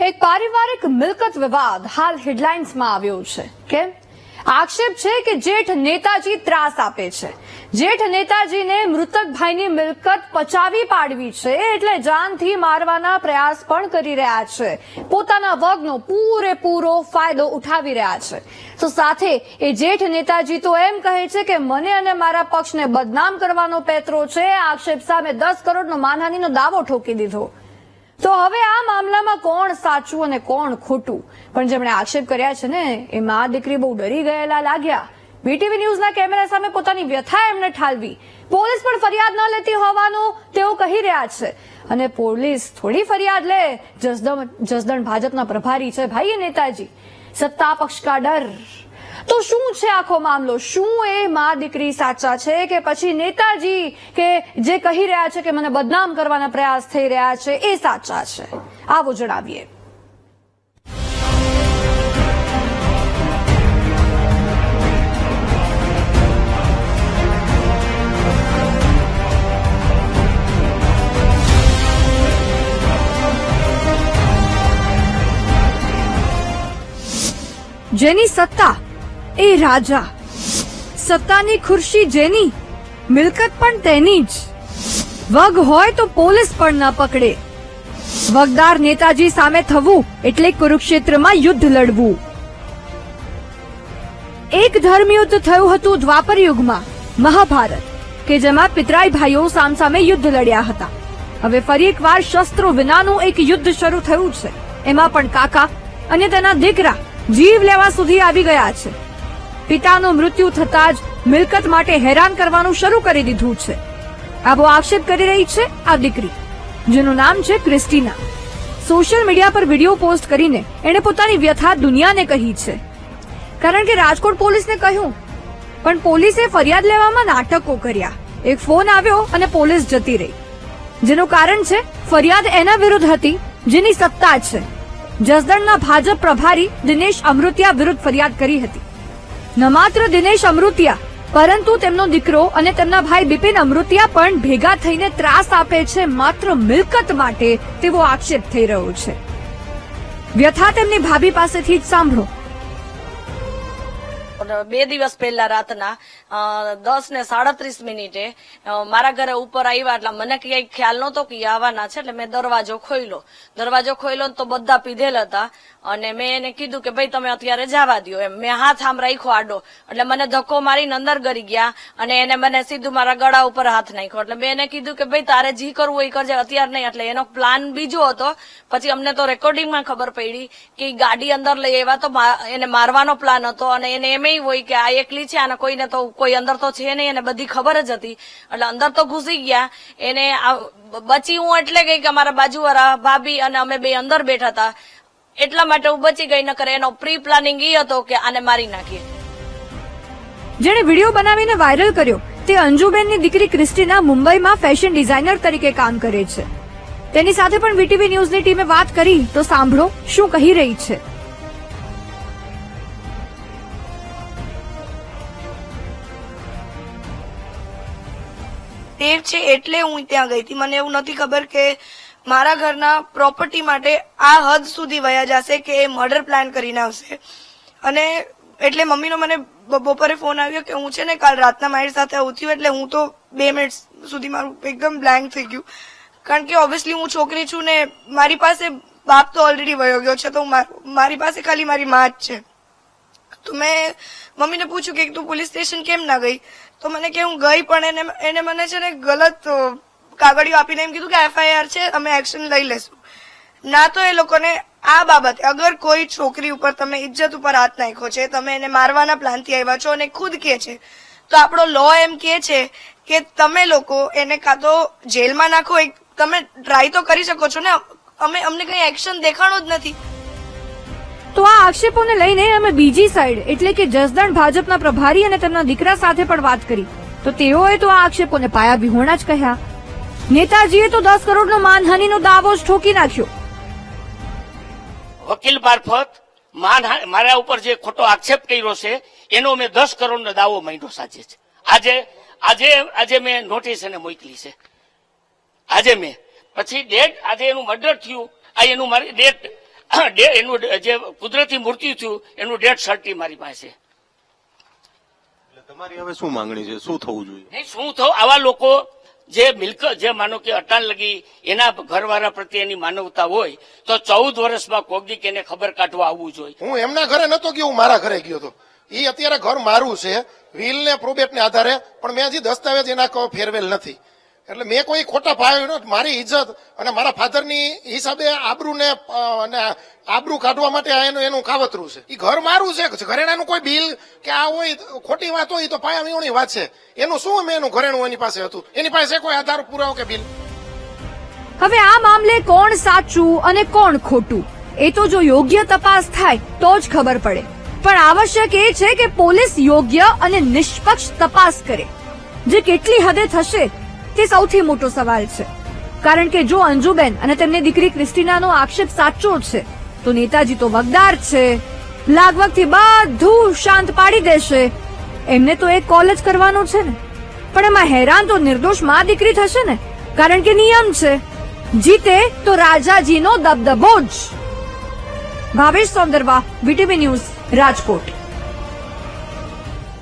એક પારિવારિક મિલકત વિવાદ હાલ હેડલાઇન્સમાં આવ્યો છે. કેમ? આક્ષેપ છે કે જેઠ નેતાજી ત્રાસ આપે છે. જેઠ નેતાજીને મૃતક ભાઈની મિલકત પચાવી પાડવી છે એટલે જાનથી મારવાના પ્રયાસ પણ કરી રહ્યા છે. પોતાના વર્ગનો પૂરેપૂરો ફાયદો ઉઠાવી રહ્યા છે. તો સાથે એ જેઠ નેતાજી તો એમ કહે છે કે મને અને મારા પક્ષને બદનામ કરવાનો પેતરો છે. આક્ષેપ સામે દસ કરોડનો માનહાનીનો દાવો ઠોકી દીધો. તો હવે આ મામલામાં કોણ સાચું અને કોણ ખોટું? પણ જેમણે આક્ષેપ કર્યા છે ને, એ મા દીકરી બહુ ડરી ગયેલા લાગ્યા. બીટીવી ન્યૂઝના કેમેરા સામે પોતાની વ્યથા એમને ઠાલવી. પોલીસ પણ ફરિયાદ ન લેતી હોવાનું તેઓ કહી રહ્યા છે. અને પોલીસ થોડી ફરિયાદ લે. જસદણ જસદણ ભાજપના પ્રભારી છે ભાઈ નેતાજી. સત્તા પક્ષ કા ડર? તો શું છે આખો મામલો? શું એ મા દીકરી સાચા છે કે પછી નેતાજી કે જે કહી રહ્યા છે કે મને બદનામ કરવાના પ્રયાસ થઈ રહ્યા છે, એ સાચા છે? આવો જણાવીએ. જેની સત્તા એ રાજા. સત્તાની ખુરશી જેની, મિલકત પણ તેની જ. વગ હોય તો પોલીસ પણ ના પકડે. વગદાર નેતાજી સામે થવું એટલે કુરુક્ષેત્રમાં યુદ્ધ લડવું. એક ધર્મયુદ્ધ થયું હતું દ્વાપર યુગમાં, મહાભારત, કે જેમાં પિતરાઈ ભાઈઓ સામસામે યુદ્ધ લડ્યા હતા. હવે ફરી એકવાર શસ્ત્રો વિનાનું એક યુદ્ધ શરૂ થયું છે. એમાં પણ કાકા અને તેના દીકરા જીવ લેવા સુધી આવી ગયા છે. પિતાનું મૃત્યુ થતાં જ મિલકત માટે હેરાન કરવાનું શરૂ કરી દીધું છે. આવો આક્ષેપ કરી રહી છે આ દીકરી, જેનું નામ છે ક્રિસ્ટીના. સોશિયલ મીડિયા પર વીડિયો પોસ્ટ કરીને એણે પોતાની વ્યથા દુનિયાને કહી છે. કારણ કે રાજકોટ પોલીસને કહ્યું, પણ પોલીસે ફરિયાદ લેવામાં નાટકો કર્યા. એક ફોન આવ્યો અને પોલીસ જતી રહી. જેનું કારણ છે ફરિયાદ એના વિરુદ્ધ હતી, જેની સત્તા છે. જસદણના ભાજપ પ્રભારી દિનેશ અમૃતિયા વિરુદ્ધ ફરિયાદ કરી હતી. ન માત્ર દિનેશ અમૃતિયા, પરંતુ તેમનો દીકરો અને તેમના ભાઈ બિપિન અમૃતિયા પણ ભેગા થઈને ત્રાસ આપે છે, માત્ર મિલકત માટે તેવો આક્ષેપ થઈ રહ્યો છે. વ્યથા તેમની ભાભી પાસેથી જ સાંભળો. બે દિવસ પહેલા રાતના દસ ને સાડત્રીસ મિનિટે મારા ઘરે ઉપર આવ્યા એટલે મને ક્યાંય ખ્યાલ નહોતો કે આવવાના છે એટલે મેં દરવાજો ખોલ્યો દરવાજો ખોલ્યો તો બધા પીધેલ હતા અને મેં એને કીધું કે ભાઈ તમે અત્યારે જવા દ્યો એમ. મેં હાથ આમ રાખ્યો આડો. એટલે મને ધક્કો મારીને અંદર ગરી ગયા અને એને મને સીધું મારા ગળા ઉપર હાથ નાખ્યો. એટલે મેં એને કીધું કે ભાઈ તારે જી કરવું એ કરજે, અત્યારે નહીં. એટલે એનો પ્લાન બીજો હતો. પછી અમને તો રેકોર્ડિંગમાં ખબર પડી કે ગાડી અંદર લઈ આવ્યા તો એને મારવાનો પ્લાન હતો અને એને એમ હોય કે આ એકલી છે અને કોઈને તો કોઈ અંદર તો છે નહીં અને બધી ખબર જ હતી. એટલે અંદર તો ઘૂસી ગયા. એને બચી હું એટલે ગઈ કે અમારા બાજુવાળા ભાભી અને અમે બે અંદર બેઠા હતા. એટલા માટે હું બચી ગઈ, નકર એનો પ્રી પ્લાનિંગ એ હતો કે આને મારી નાખીએ. જેણે વીડિયો બનાવીને વાયરલ કર્યો, તે અંજુબેનની દીકરી ક્રિસ્ટીના મુંબઈમાં ફેશન ડિઝાઇનર તરીકે કામ કરે છે. તેની સાથે પણ વીટીવી ન્યૂઝની ટીમે વાત કરી, તો સાંભળો શું કહી રહી છે. તે છે એટલે હું ત્યાં ગઈ હતી. મને એવું નથી ખબર કે મારા ઘરના પ્રોપર્ટી માટે આ હદ સુધી વયા જશે કે એ મર્ડર પ્લાન કરીને આવશે. અને એટલે મમ્મીનો મને બપોરે ફોન આવ્યો કે હું છે ને કાલ રાતના મારી સાથે આવું થયું એટલે હું તો બે મિનિટ સુધી મારું એકદમ બ્લેન્ક થઈ ગયું. કારણ કે ઓબ્વિયસલી હું છોકરી છું ને મારી પાસે બાપ તો ઓલરેડી વયો ગયો છે, તો મારી પાસે ખાલી મારી માં જ છે. તો મેં મમ્મીને પૂછ્યું કે તું પોલીસ સ્ટેશન કેમ ના ગઈ? તો મને કે હું ગઈ પણ એને એને મને છે ને ગલત કાગળિયો આપીને એમ કીધું કે એફઆઈઆર છે, અમે એક્શન લઈ લેશું. ના તો એ લોકોને આ બાબતે અગર કોઈ છોકરી ઉપર તમે ઇજ્જત ઉપર હાથ નાખ્યો છે, તમે એને મારવાના પ્લાનથી આવ્યા છો અને ખુદ કે છે, તો આપણો લો એમ કે છે કે તમે લોકો એને કાં તો જેલમાં નાખો, એક તમે ટ્રાય તો કરી શકો છો ને, અમે અમને કઈ એક્શન દેખાણો જ નથી. તો આ આક્ષેપોને લઈને અમે બીજી સાઈડ એટલે કે જસદણ ભાજપના પ્રભારી અને તેમના દીકરા સાથે પણ વાત કરી. તો તેઓએ તો આ આક્ષેપોને પાયા વિહોણા જ કહ્યા. નેતાજીએ તો દસ કરોડનો માનહાનિનો દાવો જ ઠોકી નાખ્યો. વકીલ મારફત મારા ઉપર જે ખોટો આક્ષેપ કર્યો છે, એનો મેં દસ કરોડનો દાવો માંડ્યો સાચે છે આજે આજે આજે મેં નોટિસ એને મોકલી છે. આજે મેં. પછી ડેટ આજે એનું મર્ડર થયું. આ એનું મારી ડેટ એનું જે કુદરતી મૂર્તિ થયું એનું ડેથ સર્ટી મારી પાસે. એટલે તમારી હવે શું માંગણી છે? શું થવું જોઈએ? નહીં શું થયું આવા લોકો જે મિલકત જે માનો કે અટાણ લગી એના ઘરવાળા પ્રત્યે એની માનવતા હોય તો ચૌદ વર્ષમાં કોગદીક એને ખબર કાઢવા આવવું જોઈએ. હું એમના ઘરે નતો ગયો હું મારા ઘરે ગયો હતો. એ અત્યારે ઘર મારું છે વ્હીલ ને પ્રોબેટ ને આધારે પણ મેં હજી દસ્તાવેજ એના ફેરવેલ નથી. એટલે મેં કોઈ ખોટા પાયો નથી. મારી ઇજ્જત અને મારા ફાધરની હિસાબે આબરૂ ને અને આબરૂ કાઢવા માટે એનું એનું કાવતરું છે. એ ઘર મારું છે ઘરેણાનું કોઈ બિલ કે આ હોય ખોટી વાત હોય તો પાયા વીવણી વાત છે. એનું શું મેં એનું ઘરેણું એની પાસે હતું? એની પાસે કોઈ આધાર પુરાવો કે બિલ? હવે આ મામલે કોણ સાચું અને કોણ ખોટું? એ તો જો યોગ્ય તપાસ થાય તો જ ખબર પડે. પણ આવશ્યક એ છે કે પોલીસ યોગ્ય અને નિષ્પક્ષ તપાસ કરે. જે કેટલી હદે થશે તે સૌથી મોટો સવાલ છે. કારણ કે જો અંજુબેન અને તેમની દીકરી ક્રિસ્ટીનાનો આક્ષેપ સાચો છે, તો નેતાજી તો વગદાર છે. લાગવગથી બધું શાંત પાડી દેશે. એમને તો એક કોલ જ કરવાનો છે ને. પણ એમાં હેરાન તો નિર્દોષમાં દીકરી થશે ને. કારણ કે નિયમ છે. જીતે તો રાજાજીનો દબદબો જ. Bhavesh Sondarva VTV news Rajkot.